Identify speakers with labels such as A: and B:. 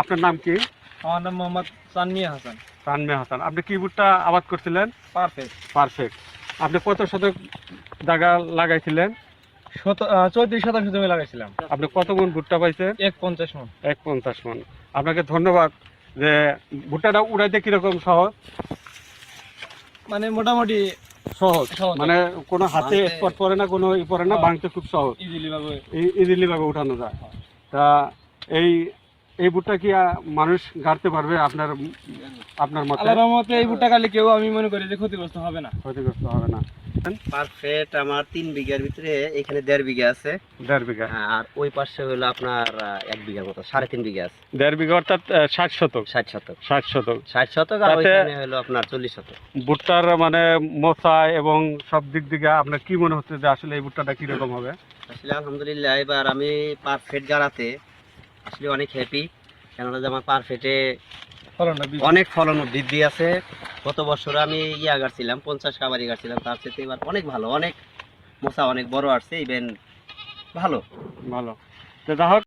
A: আপনার নাম কি?
B: আমার নাম মোহাম্মদ সানমিয়া হাসান।
A: তানমে হাসান। আপনি কি ভুট্টা আবাদ করছিলেন?
B: পারফেক্ট
A: পারফেক্ট আপনি কত শতক জায়গা লাগাইছিলেন?
B: চৌত্রিশ শতাংশ জমি লাগাইছিলাম।
A: আপনি কত মন ভুট্টা পাইছেন?
B: এক পঞ্চাশ মন।
A: এক পঞ্চাশ মন। আপনাকে ধন্যবাদ যে ভুট্টাটা উড়াইতে কীরকম সহজ?
B: মানে মোটামুটি
A: সহজ। মানে কোনো হাতে স্পট পড়ে না কোনো ই পড়ে না
B: হ্যাঁ।
A: ভাঙতে খুব সহজ।
B: ইজিলি ভাবে
A: ইজিলি ভাবে উঠানো যায়। তা এই এই ভুট্টা কি মানুষ গাড়তে পারবে আপনার আপনার মতে?
B: আল্লাহর রহমতে এই ভুট্টা কালে কেউ আমি মনে করি যে ক্ষতিগ্রস্ত হবে না।
A: ক্ষতিগ্রস্ত হবে না।
C: পারফেক্ট আমার তিন বিঘার ভিতরে এখানে দেড় বিঘা আছে।
A: দেড় বিঘা।
C: আর ওই পাশে হলো আপনার এক বিঘার মতো সাড়ে তিন বিঘা আছে।
A: দেড় বিঘা অর্থাৎ ষাট শতক।
C: ষাট শতক।
A: ষাট শতক।
C: ষাট শতক আর ওইখানে হলো আপনার চল্লিশ শতক।
A: ভুট্টার মানে মশা এবং সব দিক দিকে আপনার কি মনে হচ্ছে যে আসলে এই ভুট্টাটা কীরকম হবে?
C: আসলে আলহামদুলিল্লাহ এবার আমি পারফেক্ট গাড়াতে আসলে অনেক হ্যাপি কেননা যে আমার পারফেক্টে
B: ফলন
C: অনেক ফলন বৃদ্ধি আছে। গত বছর আমি ইয়া গাড়ছিলাম পঞ্চাশ কাবারি গাড়ছিলাম তার সাথে এবার অনেক ভালো অনেক মশা অনেক বড় আসছে ইভেন ভালো।
A: ভালো। তো যাই